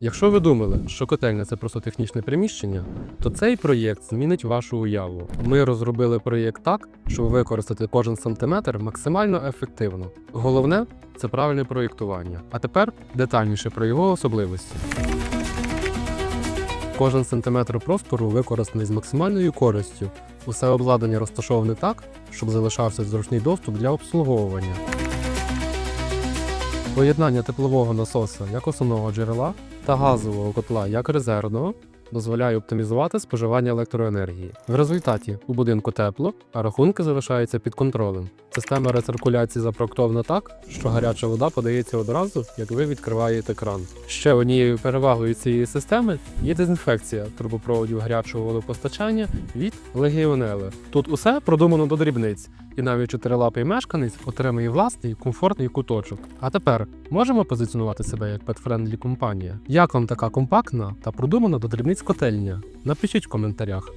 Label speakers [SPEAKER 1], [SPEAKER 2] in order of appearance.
[SPEAKER 1] Якщо ви думали, що котельня це просто технічне приміщення, то цей проєкт змінить вашу уяву. Ми розробили проєкт так, щоб використати кожен сантиметр максимально ефективно. Головне це правильне проєктування. А тепер детальніше про його особливості. Кожен сантиметр простору використаний з максимальною користю. Усе обладнання розташоване так, щоб залишався зручний доступ для обслуговування. Поєднання теплового насоса як основного джерела та газового котла як резервного дозволяє оптимізувати споживання електроенергії. В результаті у будинку тепло, а рахунки залишаються під контролем. Система рециркуляції запроектована так, що гаряча вода подається одразу, як ви відкриваєте кран. Ще однією перевагою цієї системи є дезінфекція трубопроводів гарячого водопостачання від легіонели. Тут усе продумано до дрібниць, і навіть чотирилапий мешканець отримує власний комфортний куточок. А тепер можемо позиціонувати себе як петфрендлі компанія. Як вам така компактна та продумана до дрібниць Капець. Напишіть в коментарях.